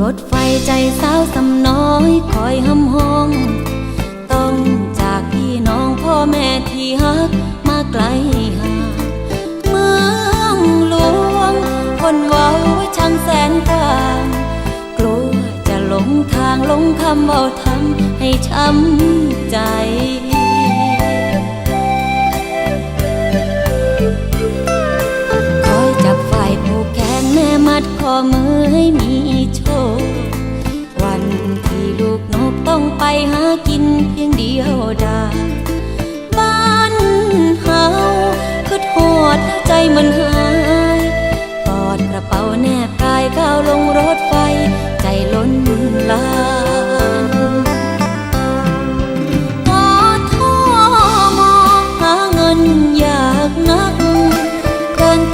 รถไฟใจสาวสำน้อยคอยห้ำห้อง ต้องจากพี่น้องพ่อแม่ที่ฮักมาไกลห่างเมืองหลวง คนเว้าช่างแสนต่างกลัวจะหลงทางหลงคำเบาทำให้ช้ำใจคอยจับฝ่ายผูกแขนแม่มัดคอมือให้มี หากินเพียงเดียวดายบ้านเฮาคือโทษใจมันหายปอดกระเป๋าแนบกายก้าวลงรถไฟ ใจล้นลานขอท้อมองหาเงินยา